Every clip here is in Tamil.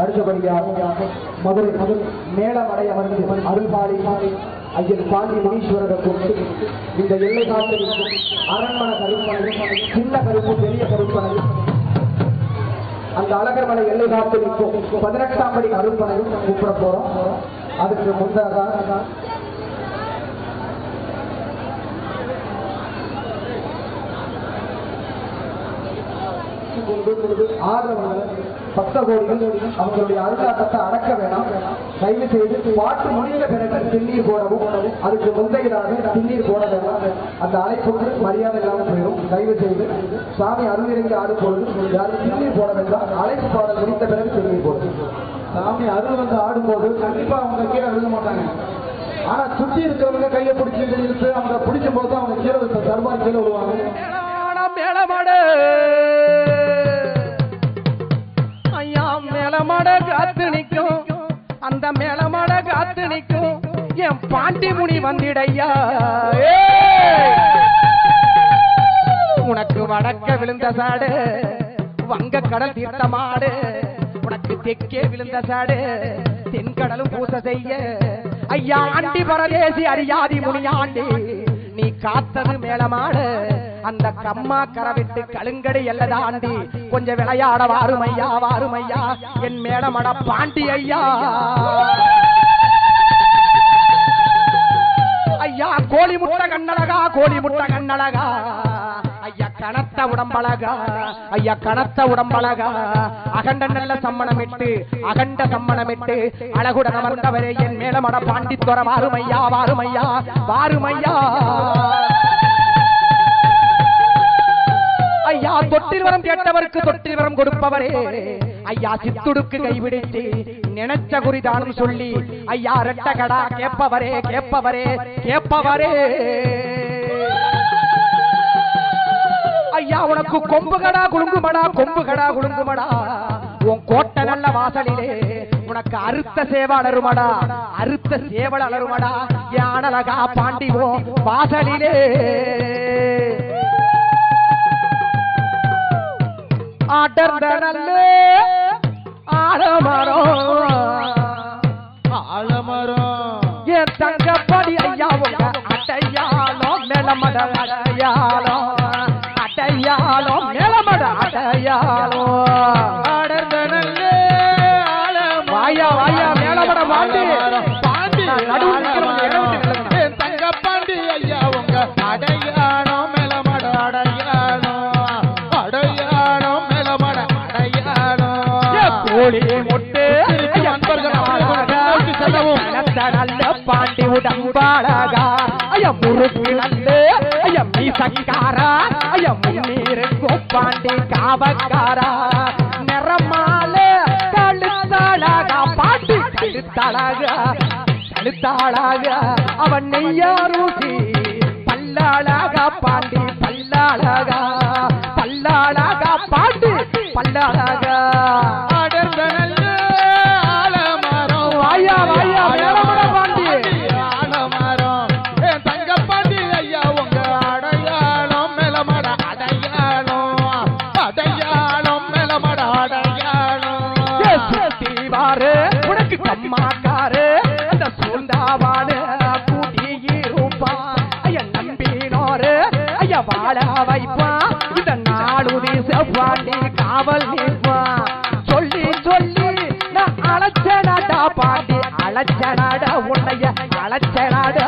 அடுத்தபடியாக மதுரை மதுரை மேலமடை அமர்ந்து அருள்பாளி ஐயன் பாண்டி முனீஸ்வரரை கொண்டு இந்த எல்லை காட்டில் அரண்மனை கருப்பனை சின்ன கருப்பு பெரிய கருப்பனை அந்த அழகர்மலை எல்லை காத்து நிற்கும் பதினெட்டாம் படி அருள்பனையும் கூப்பிட போறோம். அதுக்கு முன்னதாக ஆதரவாளர் பக்த கோடிகள் அவங்களுடைய அருளாட்டத்தை அடக்க வேணாம். தயவு செய்து பாட்டு முடிந்த பிறகு திண்ணீர் போடவும் அதுக்கு முந்தையதாக திண்ணீர் போட வேண்டாம். அந்த அழைப்புக்கு மரியாதை இல்லாமல் போயிடும் தயவு செய்து சாமி அருளிறங்கி ஆடும் பொழுது யாரும் திண்ணீர் போட வேண்டாம். அழைப்பு பாடல் முடித்த பிறகு திண்ணீர் போடும் சாமி அருள் வந்து ஆடும்போது கண்டிப்பா அவங்க கீழே விழுக மாட்டாங்க. ஆனா சுத்தி இருக்கிறவங்க கையை பிடிச்சி இழுத்து அவங்க பிடிக்கும் போது அவங்க கீழே தர்பார் கீழே விழுவாங்க. மேளமாட. மேளமாட காத்து நிற்கும் அந்த மேளமாட காத்து நிற்கும் என் பாண்டி முனி வந்திடையா. உனக்கு வடக்க விழுந்த சாடு வங்க கடல் தீர்த்த மாடு. உனக்கு தெற்கே விழுந்த சாடு தென்கடலும் பூச செய்ய. ஐயா ஆண்டி பரதேசி அறியாதி முனியாண்டி நீ காத்தது மேலமாடு அந்த கம்மா கரவிட்டு கழுங்கடி எல்லதாண்டி கொஞ்சம் விளையாட வாருமையா வாருமையா. என் மேடமட பாண்டி ஐயா. ஐயா கோழி முட்டை கண்ணழகா கோழி முட்டை கண்ணழகா. ஐயா கனத்த உடம்பழகா. ஐயா கனத்த உடம்பழகா. அகண்ட நல்ல சம்மணமிட்டு அகண்ட சம்மணமிட்டு அழகுடன் அமர்ந்தவரே என் மேலமட பாண்டித்துவர. வாருமையா வாருமையா வாருமையா. ஐயா தொட்டில் வரம் கேட்டவருக்கு தொட்டில் வரம் கொடுப்பவரே. ஐயா சித்துடுக்கு கைவிடுத்து நினைச்ச குறிதானும் சொல்லி ஐயா ரெட்டகடா கேட்பவரே கேப்பவரே கேப்பவரே கேப்பவரே ஐயா உனக்கு கொம்புகடா குலுங்குமடா கொம்புகடா குலுங்குமடா. உன் கோட்டை நல்ல வாசலிலே உனக்கு அறுத்த சேவல் அலருமடா அறுத்த சேவல் அலருமடா யானலகா பாண்டிவோ வாசலிலே. அடர்ந்த நல்ல ஆலமரம். ஆலமரம். என் தங்கப்படி ஐயா உங்க அட்டையாளம் மேலமட அடையாளம் அட்டையாளம் மேலமட அடையாளம் உடம்பாளகா ஐய முறுக்கு நல்ல ஐய மீசக்காரா? ஐய முன்னீருக்கும் கோப்பாண்டி காவக்காரா? நிறமால கழுத்தாளகா பாட்டு கழுத்தாளகா கழுத்தாளகா அவன் நெய்யாரூசி பல்லாளகா பாண்டி பல்லாளகா பல்லாளகா பாட்டு பல்லாளகா தேசப்பாண்டி காவல் நிற்பான் சொல்லி சொல்லி நான் அழைச்ச அழைச்சனாடா பாண்டி அழைச்சனாடா உன்னைய அழைச்ச நாடா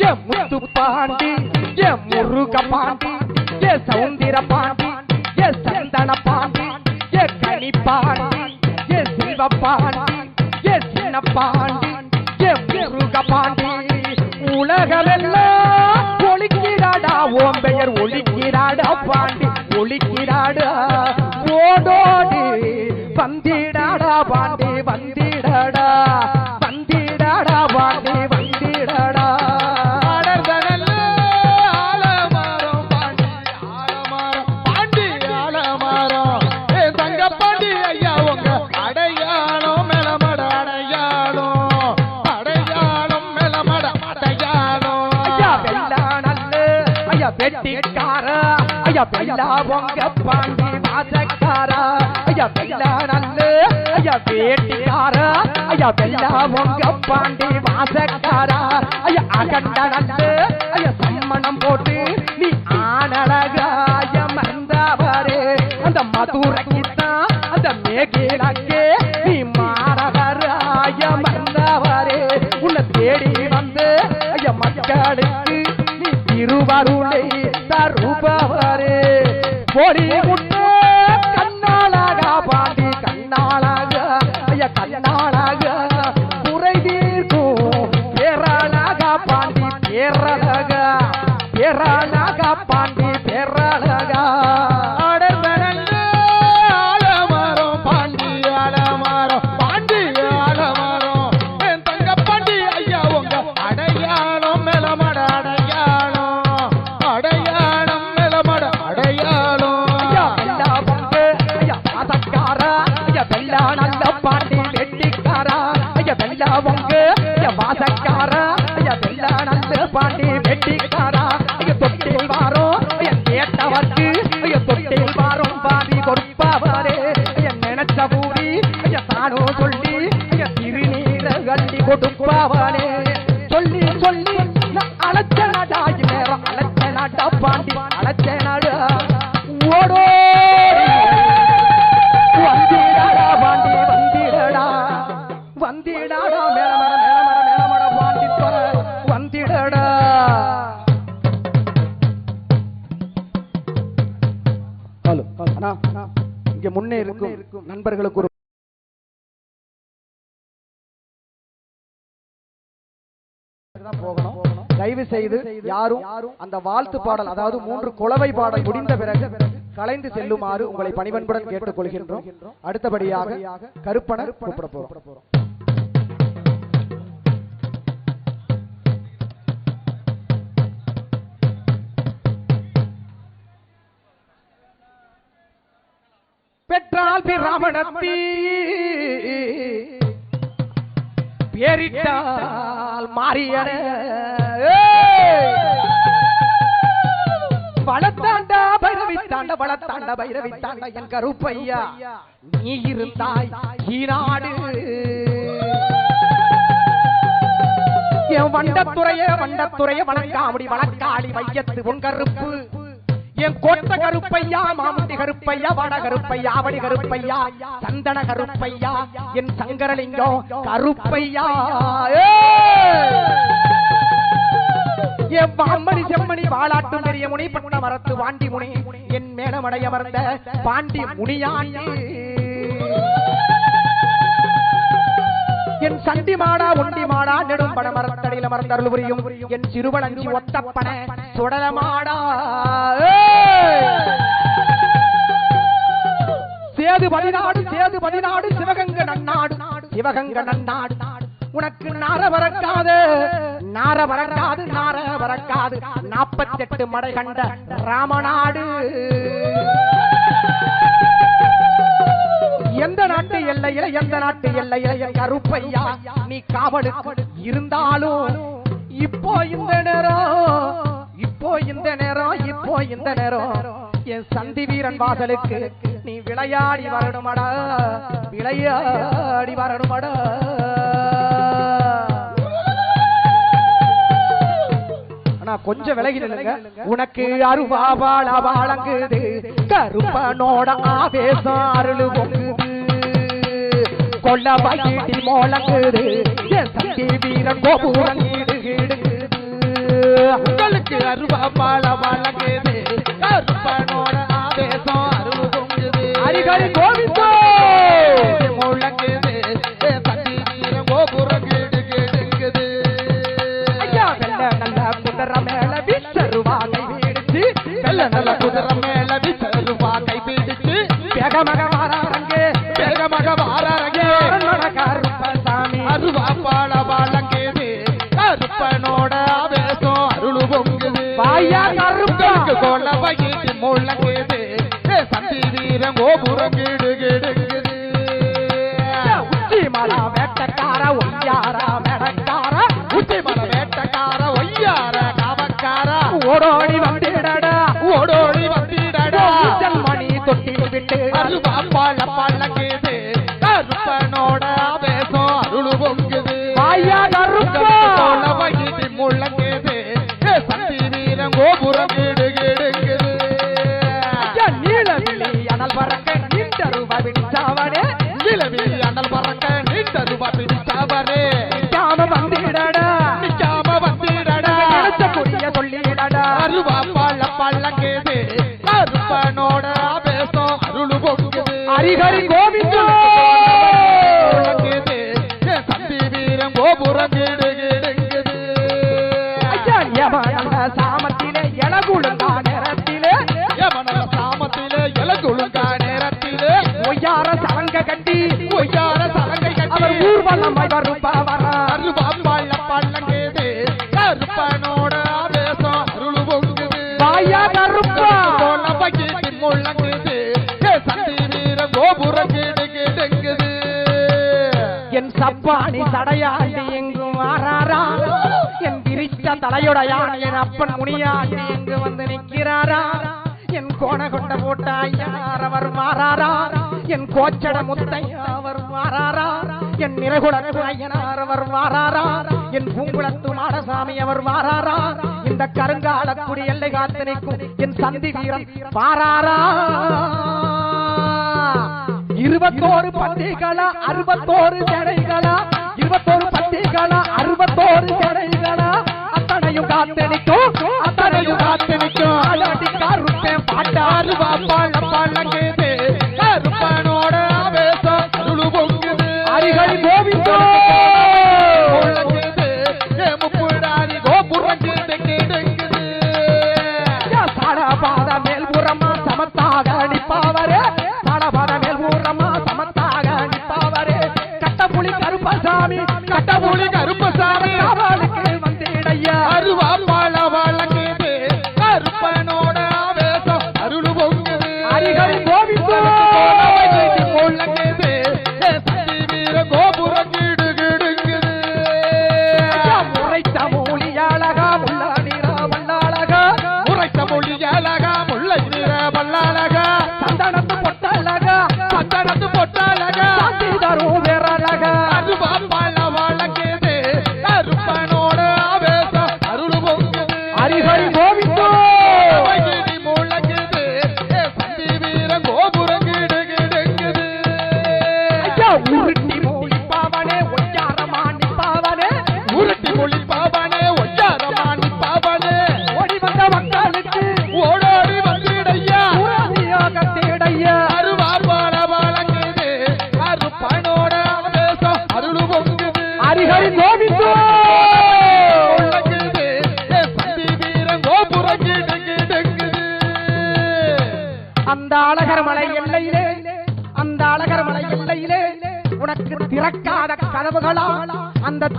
ஏ முத்து பாண்டி ஏ முருக பாண்டி ஏ சவுந்திர பாண்டி ஏ சந்தன பாண்டி ஏ கனி பாண்டி ஏ சிவ பாண்டி ஏ சின்ன பாண்டி ஏ முருக பாண்டி. உலகமெல்லாம் ஒழிக்கிறாடா ஓம் பெயர் ஒழிக்கிறாடா பாண்டி ஒழிக்கிறாடா. ஓடோடி வந்திடாடா பாண்டி வந்திடாடா வந்திடாடா பாண்டி. ஐயா பெல்லா பொங்க பாண்டி வாசக்கார ஐயா பெல்லா நல்ல. ஐயா வேட்டிக்கார. ஐயா பெல்லா பொங்க பாண்டி வாசக்கார ஐயா அகண்ட நல்ல. ஐயா சம்மணம் போட்டு நீ ஆனழகாய மறந்தவரே அந்த மதுரைக்குத்தான் அந்த மேகிலக்கே நீ மாறவராய மறந்தவரே உன்னை தேடி வந்து ஐயா மக்களுக்கு நீ திருவருளை. Morir. தயவு செய்து யாரும் அந்த வாழ்த்து பாடல் அதாவது மூன்று குளவை பாடல் முடிந்த பிறகு கலைந்து செல்லுமாறு உங்களை பணிவன்புடன் கேட்டுக் கொள்கின்றோம் அடுத்தபடியாக கருப்பனர் கூப்பிட போறோம். பெற்றால் பிராமணத்தீ ஏறிட்டால் மாறியன வளத்தாண்டா பைரவி தாண்ட வளத்தாண்ட பைரவி தாண்ட என் கருப்பையா. நீ இருந்தாய் ஈநாடு. என் வண்டத்துறைய வண்டத்துறைய வணக்காமடி வணக்காளி வையத்து உன் கருப்பு. என் கோட்ட கருப்பையா மாமுட்டி கருப்பையா வட கருப்பையா அவடி கருப்பையா சந்தன கருப்பையா என் சங்கரலிங்கம் கருப்பையா ஏய்! என் பாம்பணி செம்மணி வாளாட்டும் பெரிய முனி பட்ட மரத்து வாண்டி முனி என் மேடமடைய மறந்த பாண்டி முனியாண்டி என் சண்டி மாடா ஒண்டி மாடா நெடும் பட மரத்தடியில மறந்தருள் புரியும். என் சிறுவளஞ்சி ஒத்தப்பன சுடல மாடா. சேது பதினாடு சேது பதினாடு சிவகங்க நன்னாடு சிவகங்க நன்னாடு. உனக்கு நார வரக்காது நார வரக்காது நார வரக்காது. நாற்பத்தெட்டு மடை கண்ட ராமநாடு. எந்த நாட்டு எல்லையில எந்த நாட்டு எல்லையில என் கருப்பையா? நீ காவலுக்கு இருந்தாலும் இப்போ இந்த நேரம் இப்போ இந்த நேரம் இப்போ இந்த நேரம் என் சந்தி வீரன் வாசலுக்கு நீ விளையாடி வரணுமடா விளையாடி வரணுமடா. ஆனா கொஞ்சம் விலகி நில்லுங்க உனக்கு அருவா வாழ வாழங்குது கருப்பனோட ஆவேசம் அருளு கொல்ல வயிட்டி மோளங்குது சந்தி வீரன் கோபுரம் கீடு கீடுங்குது உங்களுக்கு அருவா பால வழங்குது. கருப்பனோட ஆவேசம் அருள் பொங்குது. கோவிந்தோ! முழங்குது. விட்டு அருள் பாப்பாள் ஹரிஹரி கோவிந்தா! சந்தி வீரம் கோபுரம் சாமத்திலே எலகுழுங்கா நேரத்திலே சாமத்திலே இலகுழுங்கா நேரத்திலே ஒய்யார சலங்க கட்டி ஒய்யார சலங்கை அவர் கட்டி பள்ளங்கேது ஆவேசம் அருளு பொங்குது. வாயா கருப்பா! அப்பாணி தடையாண்டி எங்கும் ஆறாரா என் பிரிச்ச தலையுடையான் என் அப்பன் முனியாண்டி எங்கு வந்து நிற்கிறாரா? என் கோண கொண்ட போட்டாயார் அவர் மாறாரா? என் கோச்சட முத்தையா அவர் மாறாரா? என் நிறைகுடத்து ஐயனார் அவர் மாறாரா? என் பூங்குளத்து மாடசாமி அவர் மாறாரா? இந்த கருங்காலக்குடி எல்லை காத்து நிற்கும் என் சந்தி வீரன் பாராரா? இருபத்தோரு பத்திகளா அறுபத்தோரு ஜடைகளா இருபத்தோரு பத்திகளா அறுபத்தோரு ஜடைகளா அத்தனையும் காத்து நிற்கும் அத்தனையும் காத்து நிற்கும் அலாடி கருப்பேன் பாட்டாரு அருவா பள்ள சாமி கட்டபூலி கட்டபுலி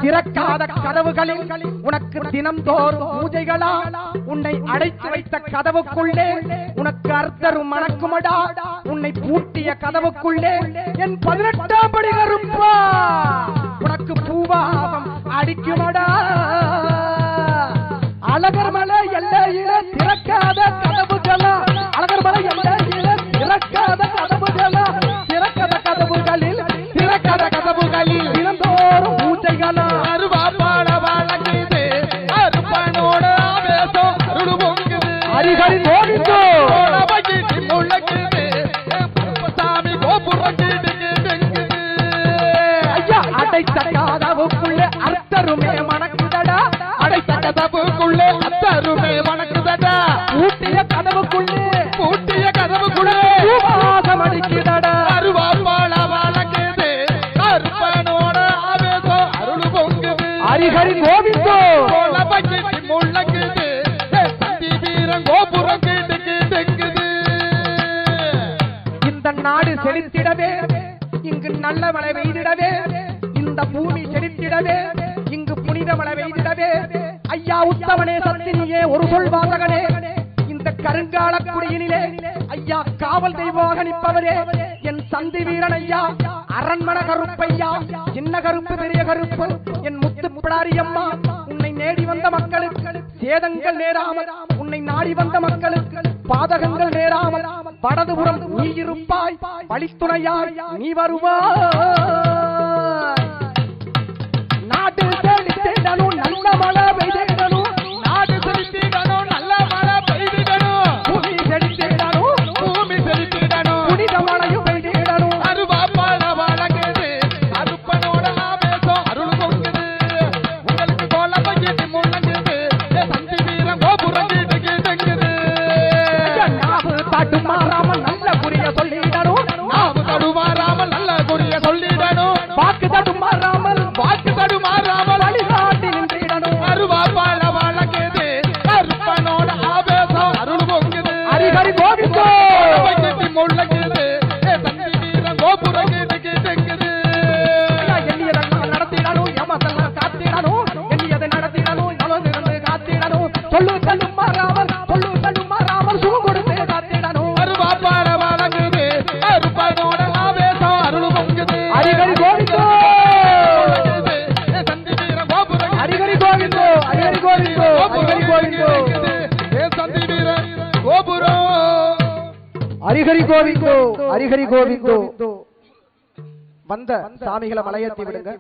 திறக்காத கதவுகளில் உனக்கு தினம்தோறும் பூஜைகளா? உன்னை அடைத்து வைத்த கதவுக்குள்ளே உனக்கு அர்த்தரும் மணக்குமடா? உன்னை பூட்டிய கதவுக்குள்ளே என் பதினெட்டாம் படி கருப்பா? உனக்கு பூவாபம் அடிக்குமடா? ஐயா அடைத்த உத்தமனே சத்தினியே ஒரு சொல் வாசகனே இந்த கருங்கால குடியினிலே ஐயா காவல் தெய்வமாக நிற்பவரே என் சந்தி வீரன் ஐயா அரண்மன கருப்பையா சின்ன கருப்பு பெரிய கருப்பு என் முத்து பிடாரியம்மா உன்னை நேடி வந்த மக்களுக்கு சேதங்கள் நேராமல் உன்னை நாடி வந்த மக்களுக்கு பாதகங்கள் நேராமல் வடதுபுறம் நீ இருப்பாய் வழித்துணையாய் நீ வருவாய். நாட்டு செழித்திடணும் நல்ல மழை பெய்திடணும் ஹரிஹரி கோவிந்தோ. வந்த சாமிகளை மலையேற்றி விடுங்க.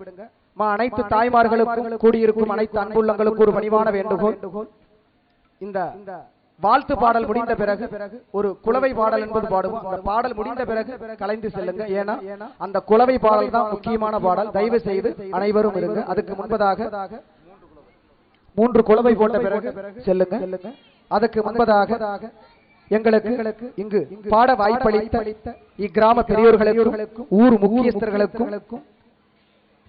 அனைத்து தாய்மார்களுக்கும் கூடியிருக்கும் அனைத்து அன்புள்ளங்களுக்கும் ஒரு பணிவான வேண்டுகோள். இந்த வாழ்த்து பாடல் முடிந்த பிறகு ஒரு குலவை பாடல் என்பது பாடுவோம். அந்த பாடல் முடிந்த பிறகு கலைந்து செல்லுங்க. ஏன்னா அந்த குலவை பாடல் தான் முக்கியமான பாடல். தயவு செய்து அனைவரும் இருங்க. அதுக்கு முன்பதாக மூன்று குலவை போட்ட பிறகு செல்லுங்க. அதுக்கு முன்பதாக எங்களுக்கு இங்கு பாட வாய்ப்பளித்த இக்கிராம பெரியோர்களுக்கும் ஊர் முக்கியஸ்தர்களுக்கும்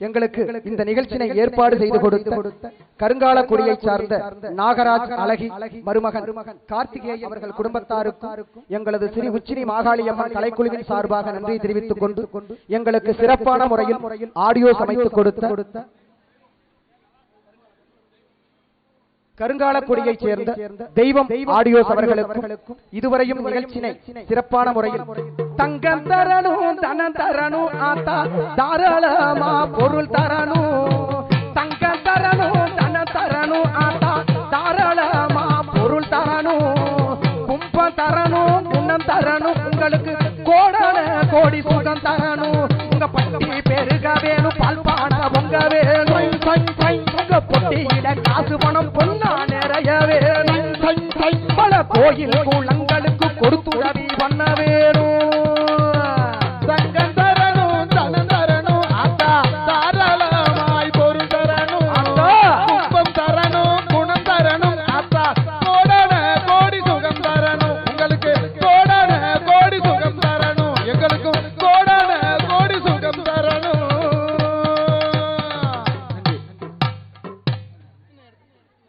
எங்களுக்கு இந்த நிகழ்ச்சியை ஏற்பாடு செய்து கொடுத்த கருங்கால குடியைச் சார்ந்த நாகராஜ் அழகி மருமகன் கார்த்திகேயன் அவர்கள் குடும்பத்தாருக்கும் எங்களது ஸ்ரீ உச்சினி மாகாளியம்மன் கலைக்குழுவின் சார்பாக நன்றி தெரிவித்துக் கொண்டு எங்களுக்கு சிறப்பான முறையில் ஆடியோ சமைத்து கொடுத்த கருங்காலக்குடியைச் சேர்ந்த தெய்வம் ஆடியோஸ் அவர்களுக்கும் இதுவரையும் நிகழ்ச்சினை சிறப்பான முறையில் தங்கம் தரணும் தனம் தரணும் ஆத்தா தாராளமா பொருள் தரணும் தங்கம் தரணும் தனம் தரணும் ஆத்தா தாராளமா பொருள் தரணும் கும்பம் தரணும் முன்னம் தரணும் உங்களுக்கு கோடான கோடி சுகம் தரணும் உங்க பட்டி பெருக வேணும் பால்பான 多谢国